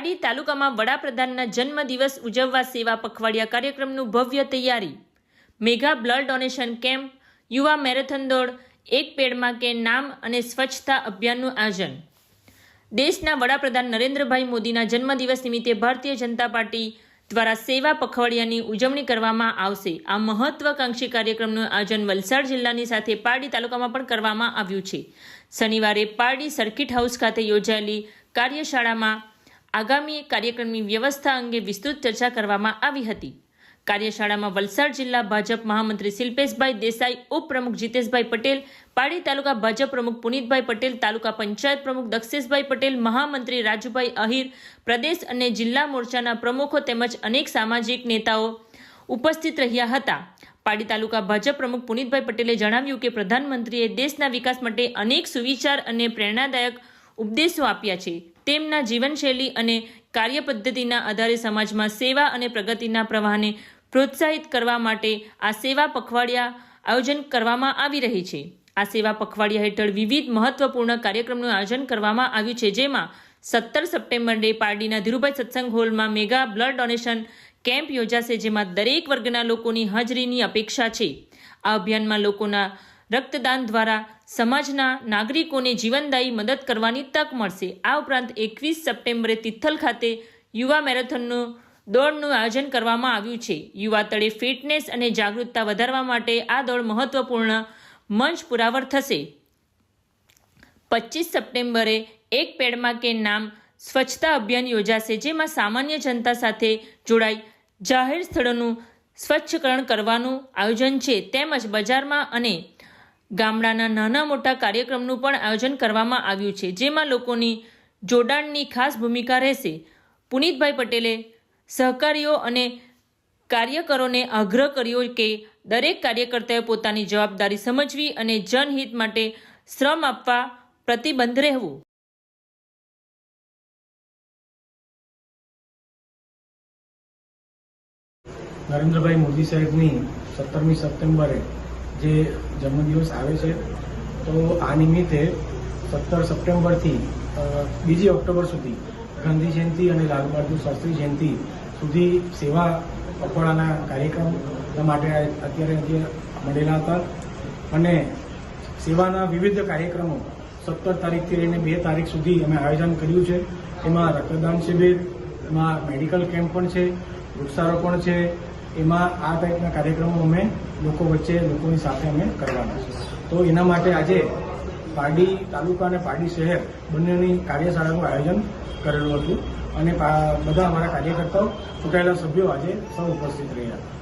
પારડી તાલુકામાં વડાપ્રધાનના જન્મદિવસ ઉજવવા સેવા પખવાડિયા કાર્યક્રમનું ભવ્ય તૈયારી. મેગા બ્લડ ડોનેશન કેમ્પ, યુવા મેરેથોન દોડ, એક પેડમાં કે નામ અને સ્વચ્છતા અભિયાનનું આયોજન. દેશના વડાપ્રધાન નરેન્દ્રભાઈ મોદીના જન્મદિવસ નિમિત્તે ભારતીય જનતા પાર્ટી દ્વારા સેવા પખવાડિયાની ઉજવણી કરવામાં આવશે. આ મહત્વાકાંક્ષી કાર્યક્રમનું આયોજન વલસાડ જિલ્લાની સાથે પારડી તાલુકામાં પણ કરવામાં આવ્યું છે. શનિવારે પારડી સર્કિટ હાઉસ ખાતે યોજાયેલી કાર્યશાળામાં આગામી કાર્યક્રમની વ્યવસ્થા અંગે વિસ્તૃત ચર્ચા કરવામાં આવી હતી. કાર્યશાળામાં વલસાડ જિલ્લા ભાજપ મહામંત્રી શિલ્પેશભાઈ દેસાઈ, ઉપપ્રમુખ જીતેશભાઈ પટેલ, પાડી તાલુકા ભાજપ પ્રમુખ પુનિતભાઈ પટેલ, તાલુકા પંચાયત પ્રમુખ દક્ષેશભાઈ પટેલ, મહામંત્રી રાજુભાઈ અહીર, પ્રદેશ અને જિલ્લા મોરચાના પ્રમુખો તેમજ અનેક સામાજિક નેતાઓ ઉપસ્થિત રહ્યા હતા. પાડી તાલુકા ભાજપ પ્રમુખ પુનિતભાઈ પટેલે જણાવ્યું કે પ્રધાનમંત્રીએ દેશના વિકાસ માટે અનેક સુવિચાર અને પ્રેરણાદાયક ઉપદેશો આપ્યા છે. તેમના જીવનશૈલી અને કાર્યપદ્ધતિના આધારે સમાજમાં સેવા અને પ્રગતિના પ્રવાહને પ્રોત્સાહિત કરવા માટે આ સેવા પખવાડિયા આયોજન કરવામાં આવી રહી છે. આ સેવા પખવાડિયા હેઠળ વિવિધ મહત્વપૂર્ણ કાર્યક્રમનું આયોજન કરવામાં આવ્યું છે, જેમાં સત્તર સપ્ટેમ્બરે પારડીના ધીરુભાઈ સત્સંગ હોલમાં મેગા બ્લડ ડોનેશન કેમ્પ યોજાશે, જેમાં દરેક વર્ગના લોકોની હાજરીની અપેક્ષા છે. આ અભિયાનમાં લોકોના રક્તદાન દ્વારા સમાજના નાગરિકોને જીવનદાયી મદદ કરવાની તક મળશે. આ ઉપરાંત એકવીસ સપ્ટેમ્બરે તિથલ ખાતે યુવા મેરેથોનનું દોડનું આયોજન કરવામાં આવ્યું છે. યુવા તળે ફિટનેસ અને જાગૃતતા વધારવા માટે આ દોડ મહત્વપૂર્ણ મંચ પુરાવર થશે. પચીસ સપ્ટેમ્બરે એક પેડમાં કે નામ સ્વચ્છતા અભિયાન યોજાશે, જેમાં સામાન્ય જનતા સાથે જોડાઈ જાહેર સ્થળોનું સ્વચ્છકરણ કરવાનું આયોજન છે. તેમજ બજારમાં અને ગામડાના નાના મોટા કાર્યક્રમનું પણ આયોજન કરવામાં આવ્યું છે, જેમાં લોકોની જોડાણની ખાસ ભૂમિકા રહેશે. પુનિતભાઈ પટેલે સહકારીઓ અને કાર્યકરોને આગ્રહ કર્યો કે દરેક કાર્યકર્તાએ પોતાની જવાબદારી સમજવી અને જનહિત માટે શ્રમ આપવા પ્રતિબંધ રહેવું. નરેન્દ્રભાઈ મોદી સાહેબની સત્તરમી સપ્ટેમ્બરે જે જન્મદિવસ આવે છે, તો આ નિમિત્તે સત્તર સપ્ટેમ્બરથી બીજી ઓક્ટોબર સુધી ગાંધી જયંતિ અને લાલ બહાદુર શાસ્ત્રી જયંતિ સુધી સેવા પખવાડાના કાર્યક્રમ માટે અત્યારે મળેલા હતા અને સેવાના વિવિધ કાર્યક્રમો સત્તર તારીખથી લઈને બે તારીખ સુધી અમે આયોજન કર્યું છે. એમાં રક્તદાન શિબિર, એમાં મેડિકલ કેમ્પ પણ છે, વૃક્ષારોપણ છે એમાં આ ટાઈપના કાર્યક્રમો અમે લોકો વચ્ચે લોકોની સાથે અમે કરવાના છે. તો એના માટે આજે પારડી તાલુકા અને પારડી શહેર બંનેની કાર્યશાળાનું આયોજન કરેલું હતું. અને બધા અમારા કાર્યકર્તાઓ, ચૂંટાયેલા સભ્યો આજે સૌ ઉપસ્થિત રહ્યા.